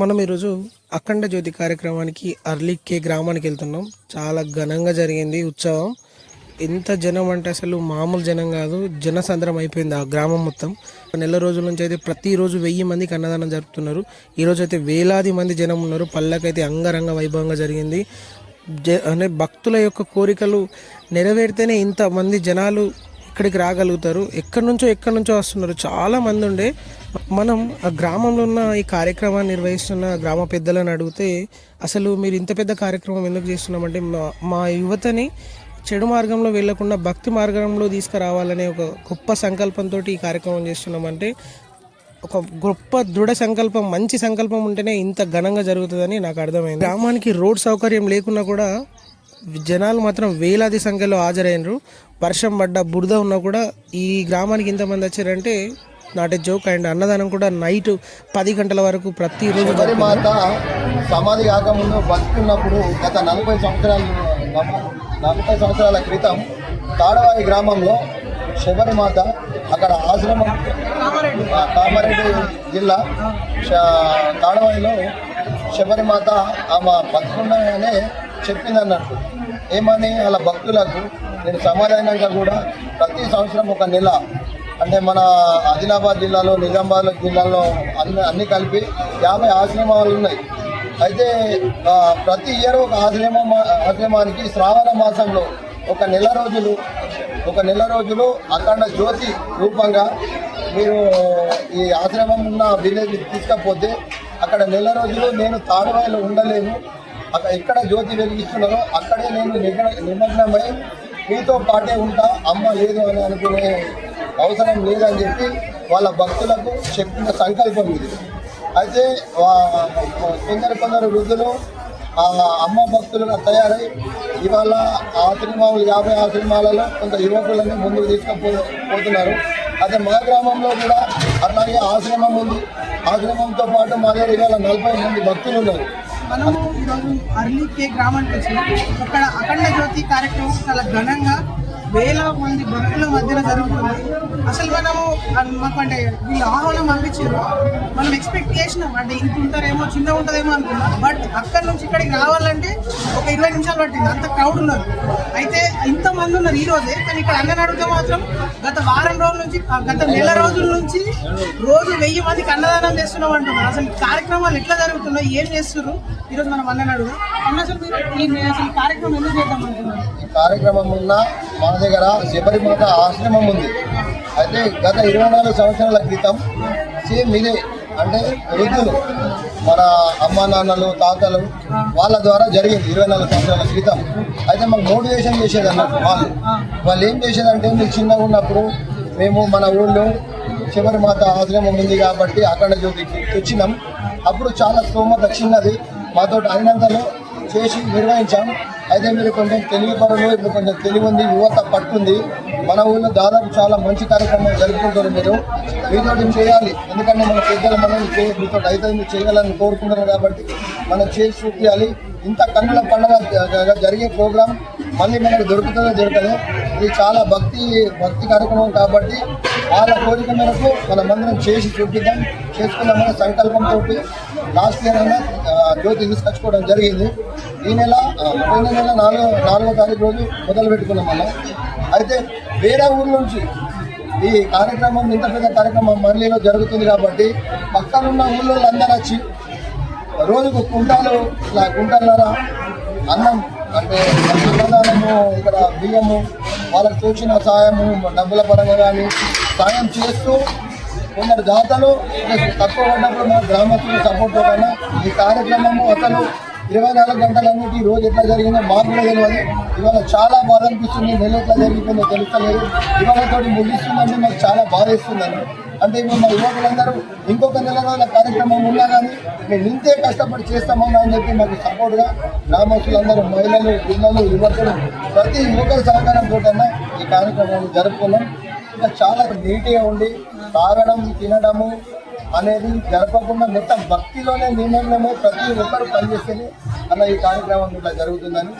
మనం ఈరోజు అఖండ జ్యోతి కార్యక్రమానికి అర్లిక్కే గ్రామానికి వెళ్తున్నాం. చాలా ఘనంగా జరిగింది ఉత్సవం. ఎంత జనం అంటే అసలు మామూలు జనం కాదు జనసంద్రం అయిపోయింది ఆ గ్రామం మొత్తం. నెల రోజుల నుంచి అయితే ప్రతిరోజు వెయ్యి మందికి అన్నదానం జరుపుతున్నారు. ఈరోజు అయితే వేలాది మంది జనం ఉన్నారు. పల్లెకైతే అంగరంగ వైభవంగా జరిగింది. జ అంటే భక్తుల యొక్క కోరికలు నెరవేరితేనే ఇంతమంది జనాలు ఇక్కడికి రాగలుగుతారు? ఎక్కడి నుంచో ఎక్కడి నుంచో వస్తున్నారు? చాలా మంది ఉండే. మనం ఆ గ్రామంలో ఉన్న ఈ కార్యక్రమాన్ని నిర్వహిస్తున్న గ్రామ పెద్దలను అడిగితే అసలు మీరు ఇంత పెద్ద కార్యక్రమం ఎందుకు చేస్తున్నామంటే మా మా యువతని చెడు మార్గంలో వెళ్ళకుండా భక్తి మార్గంలో తీసుకురావాలనే ఒక గొప్ప సంకల్పంతో ఈ కార్యక్రమం చేస్తున్నామంటే ఒక గొప్ప దృఢ సంకల్పం మంచి సంకల్పం ఉంటేనే ఇంత ఘనంగా జరుగుతుందని నాకు అర్థమైంది. గ్రామానికి రోడ్ సౌకర్యం లేకున్నా కూడా జనాలు మాత్రం వేలాది సంఖ్యలో హాజరైనరు. వర్షం పడ్డ బురద ఉన్నా కూడా ఈ గ్రామానికి ఇంతమంది వచ్చారంటే నాట్ ఏ జోక్ అండ్ అన్నదానం కూడా నైట్ పది గంటల వరకు ప్రతిరోజు శబరి మాత సమాధి కాకముందు బతుకున్నప్పుడు గత నలభై సంవత్సరాలు నలభై సంవత్సరాల క్రితం తాడవాయి గ్రామంలో శబరి మాత అక్కడ ఆశ్రమం కామారెడ్డి జిల్లా తాడవాయిలో శబరి మాత ఆమె బతుకున్నాయనే చెప్పింది అన్నట్టు ఏమని? వాళ్ళ భక్తులకు నేను సమాధానంగా కూడా ప్రతి సంవత్సరం ఒక నెల అంటే మన ఆదిలాబాద్ జిల్లాలో నిజామాబాద్ జిల్లాలో అన్ని అన్ని కలిపి యాభై ఆశ్రమాలు ఉన్నాయి. అయితే ప్రతి ఇయర్ ఒక ఆశ్రమం ఆశ్రమానికి శ్రావణ మాసంలో ఒక నెల రోజులు ఒక నెల రోజులు అఖండ జ్యోతి రూపంగా మీరు ఈ ఆశ్రమం ఉన్న విలేజ్ తీసుకపోతే అక్కడ నెల రోజులు నేను తాడువాయిలో ఉండలేను. అక్కడ ఎక్కడ జ్యోతి వెలిగిస్తున్నారో అక్కడే నేను నిమగ్నమై మీతో పాటే ఉంటా అమ్మ లేదు అని అనుకునే అవసరం లేదని చెప్పి వాళ్ళ భక్తులకు చెప్పిన సంకల్పం ఇది. అయితే వా- కొందరు కొందరు వృద్ధులు అమ్మ భక్తులుగా తయారై ఇవాళ ఆశ్రమాలు యాభై ఆశ్రమాలలో కొంత యువకులని ముందుకు తీసుకుపో పోతున్నారు. అదే మా గ్రామంలో కూడా అట్లాగే ఆశ్రమం ఉంది ఆశ్రమంతో పాటు మా దగ్గర ఇవాళ నలభై మంది భక్తులు ఉన్నారు. మనము ఈరోజు అర్లీ కే గ్రామానికి వచ్చినాం అక్కడ అఖండ జ్యోతి కార్యక్రమం చాలా ఘనంగా వేల మంది భక్తుల మధ్యలో జరుగుతుంది. అసలు మనము మాకు అంటే వీళ్ళు ఆహ్వానం పంపించారు. మనం ఎక్స్పెక్ట్ చేసినాం. అంటే ఇంత ఉంటారేమో చిన్న ఉంటుందేమో అనుకున్నాం. బట్ అక్కడ నుంచి ఇక్కడికి రావాలంటే ఒక ఇరవై నిమిషాలు పట్టింది. అంత క్రౌడ్ ఉన్నారు అయితే ఇంతమంది ఉన్నారు ఈ రోజే కానీ ఇక్కడ అన్నని అడిగితే మాత్రం గత వారం రోజుల నుంచి గత నెల రోజుల నుంచి రోజు వెయ్యి మందికి అన్నదానం చేస్తున్నాం అంటున్నారు. అసలు కార్యక్రమాలు ఎట్లా జరుగుతున్నాయి? ఏం చేస్తున్నారు ఈరోజు మనం అన్న అడుగుదాం. అన్న అసలు మీరు ఈ అసలు కార్యక్రమం ఎందుకు చేద్దాం అంటున్నారు? ఈ కార్యక్రమం ఉన్న మా దగ్గర శబరిమాత ఆశ్రమం ఉంది. అయితే గత ఇరవై నాలుగు సంవత్సరాల క్రితం సేమ్ ఇదే అంటే వృద్ధులు మన అమ్మ నాన్నలు తాతలు వాళ్ళ ద్వారా జరిగింది ఇరవై నాలుగు సంవత్సరాల క్రితం. అయితే మాకు మోటివేషన్ చేసేది అన్నట్టు వాళ్ళు. వాళ్ళు ఏం చేసేదంటే మీకు చిన్నగా ఉన్నప్పుడు మేము మన ఊళ్ళో శబరిమాత ఆశ్రమం ఉంది కాబట్టి అక్కడ జ్యోతికి తెచ్చినాం. అప్పుడు చాలా స్తోమత చిన్నది. మాతో అయినంతలో చేసి నిర్వహించాం. అయితే మీరు కొంచెం తెలివి ఇప్పుడు కొంచెం తెలివి ఉంది యువత పట్టుంది. మన ఊళ్ళో దాదాపు చాలా మంచి కార్యక్రమం జరుపుకుంటారు మీరు. మీతో చేయాలి. ఎందుకంటే మన పెద్దల మనం మీతో అయితే మీరు చేయాలని కోరుకుంటున్నారు కాబట్టి మనం చేసి చూపించాలి ఇంత కన్నుల పండుగ జరిగే ప్రోగ్రాం మళ్ళీ మనకు దొరుకుతుందో దొరకదు ఇది చాలా భక్తి భక్తి కార్యక్రమం కాబట్టి వాళ్ళ కోరిక మేరకు మనమందరం చేసి చూపిద్దాం. చేసుకుందామనే సంకల్పంతో లాస్ట్ ఇయర్ అయినా జ్యోతి తీసుకొచ్చుకోవడం జరిగింది. ఈ నెల పోయిన నెల నాలుగో నాలుగో తారీఖు రోజు మొదలు పెట్టుకున్నాం మనం. అయితే వేరే ఊరు నుంచి ఈ కార్యక్రమం ఇంత పెద్ద కార్యక్రమం మళ్ళీలో జరుగుతుంది కాబట్టి పక్కనున్న ఊళ్ళో అందరూ వచ్చి రోజుకు కుంటాలు ఇట్లా కుంటాలన్నర అన్నం అంటే అన్నదానము ఇక్కడ బియ్యము వాళ్ళకి తోచిన సాయము డబ్బుల పరంగా కానీ సాయం చేస్తూ కొందరు దాతలు తక్కువ పడ్డప్పుడు మా గ్రామస్తులు సపోర్ట్ కన్నా ఈ కార్యక్రమము అసలు ఇరవై నాలుగు గంటలన్నిటి ఈ రోజు ఎట్లా జరిగిందో మాకు కూడా తెలియదు. ఇవాళ చాలా బాధ అనిపిస్తుంది. నెల ఎట్లా జరిగిపోయిందో తెలుస్తలేదు. ఇవాళ తోటి ముగిస్తుందంటే మాకు చాలా బాధ ఇస్తుందండి అంటే ఇప్పుడు మా యువకులందరూ ఇంకొక నెల రోజుల కార్యక్రమం ఉన్నా కానీ మేము ఇంతే కష్టపడి చేస్తామని అని చెప్పి మాకు సపోర్ట్గా గ్రామస్తులందరూ మహిళలు పిల్లలు యువకులు ప్రతి యువకుల సహకారంతో ఈ కార్యక్రమాన్ని జరుపుకున్నాం. ఇంకా చాలా నీట్గా ఉండి తాగడం తినడము అనేది జరపకుండా మొత్తం భక్తిలోనే నిమగ్నమై ప్రతి ఒక్కరు పనిచేస్తేనే అన్న ఈ కార్యక్రమం ఇట్లా జరుగుతుందని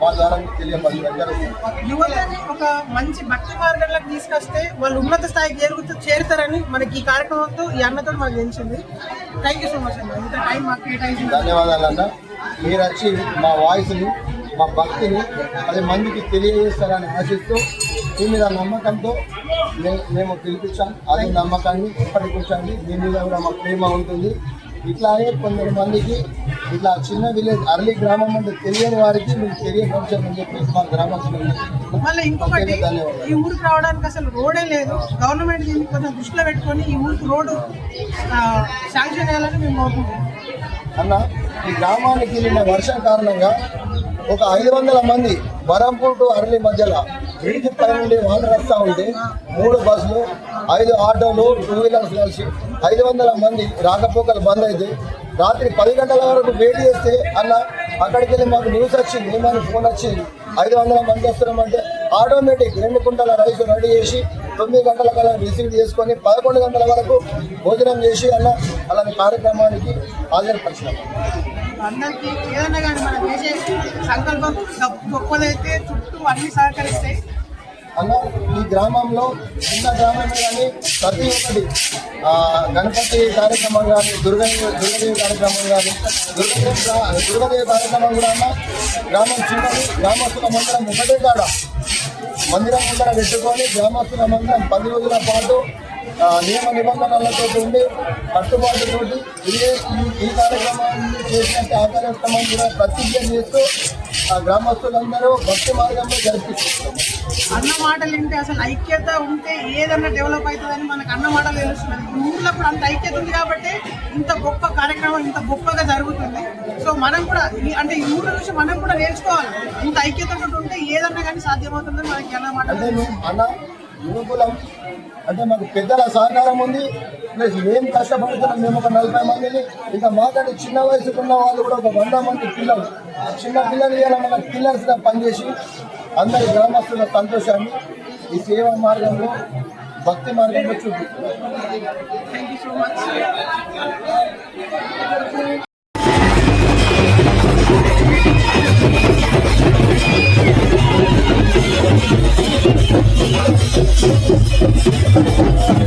మా ద్వారా మీకు తెలియపరచడం జరుగుతుంది యువతని ఒక మంచి భక్తి మార్గంలోకి తీసుకొస్తే వాళ్ళు ఉన్నత స్థాయికి చేరుతూ చేరుతారని మనకి ఈ కార్యక్రమంతో ఈ అన్నతో మనకు తెలిసింది. థ్యాంక్ యూ సో మచ్ అన్న. ఇంత టైం మాకు ధన్యవాదాలు అన్న. మీరు వచ్చి మా వాయిస్ని మా భక్తిని పది మందికి తెలియజేస్తారని ఆశిస్తూ మీ మీద నమ్మకంతో మేము పిలిపించాం. అదే నమ్మకాన్ని ఇప్పటికి ఉంచండి మీ మీద కూడా మా ప్రేమ ఉంటుంది. ఇట్లాగే కొందరు మందికి ఇట్లా చిన్న విలేజ్ అర్లీ గ్రామం అంటే తెలియని వారికి మీకు తెలియపరచాలని చెప్పి మా గ్రామస్తులు మళ్ళీ ఇంకొకటి. ఈ ఊరికి రావడానికి అసలు రోడే లేదు. గవర్నమెంట్ దీన్ని కొంచెం దృష్టిలో పెట్టుకొని ఈ ఊరికి రోడ్డు శాంక్షన్ చేయాలని మేము కోరుకుంటున్నాం. అన్న ఈ గ్రామానికి నిన్న వర్షం కారణంగా ఒక ఐదు వందల మంది బరంపూర్ టు అరళి మధ్యలో పై నుండి వాటర్ వస్తూ ఉంటే మూడు బస్సులు ఐదు ఆటోలు టూ వీలర్స్ కలిసి ఐదు వందల మంది రాకపోకలు బంద్ అయితే రాత్రి పది గంటల వరకు వెయిట్ చేస్తే అన్న అక్కడికి వెళ్ళి మాకు న్యూస్ వచ్చింది మాకు ఫోన్ వచ్చింది ఐదు వందల మంది వస్తున్నామంటే ఆటోమేటిక్ రెండు కుంటల రైస్ రెడీ చేసి తొమ్మిది గంటల కల్లా రిసీవ్ చేసుకొని పదకొండు గంటల వరకు భోజనం చేసి అన్న అలాంటి కార్యక్రమానికి హాజరుపరిచినాం. అందరికీ ఏదన్నా కానీ మనం చేసే సంకల్పం గొప్పదైతే చుట్టూ అన్ని సహకరిస్తాయి. అన్న ఈ గ్రామంలో చిన్న గ్రామమే కానీ ప్రతి ఒక్కటి గణపతి కార్యక్రమం కానీ దుర్గదేవి దుర్గదేవి కార్యక్రమం కానీ దుర్గదేవి దుర్గదేవి కార్యక్రమం కూడా అన్న గ్రామం చిన్నది గ్రామస్తుల మందిరం ఒకటే కాడ. మందిరం ముందర పెట్టుకొని గ్రామస్తుల మందిరం పది రోజుల పాటు నియమ నిబంధనలతో ఉండి కట్టుబాటుతోటి ఇదే ఈ- కార్యక్రమాన్ని చేసినట్టు ఆ కూడా ప్రతిజ్ఞ చేస్తూ ఆ గ్రామస్తులందరూ భక్తి మార్గంలో జరిపిస్తున్నారు. అన్న మాటలు వింటే అసలు ఐక్యత ఉంటే ఏదన్నా డెవలప్ అవుతుందని మనకు అన్న మాటలు తెలుస్తున్నది ఊర్లో కూడా అంత ఐక్యత ఉంది కాబట్టి ఇంత గొప్ప కార్యక్రమం ఇంత గొప్పగా జరుగుతుంది. సో మనం కూడా అంటే ఈ ఊర్ల నుంచి మనం కూడా నేర్చుకోవాలి. ఇంత ఐక్యత ఉంటే ఏదన్నా కానీ సాధ్యమవుతుందని మనకి అన్న మేము అన్న యువకులం అంటే మాకు పెద్దల సహకారం ఉంది. ప్లస్ ఏం కష్టపడుతున్నాం మేము ఒక నలభై మందిని. ఇంకా మాకంటే చిన్న వయసుకు ఉన్న వాళ్ళు కూడా ఒక వంద మంది పిల్లలు. చిన్న పిల్లలు ఇలా మన పిల్లర్స్గా పనిచేసి అందరి గ్రామస్తుల సంతోషాన్ని ఈ సేవా మార్గంలో భక్తి మార్గంలో చూపిస్తుంది I'm sorry.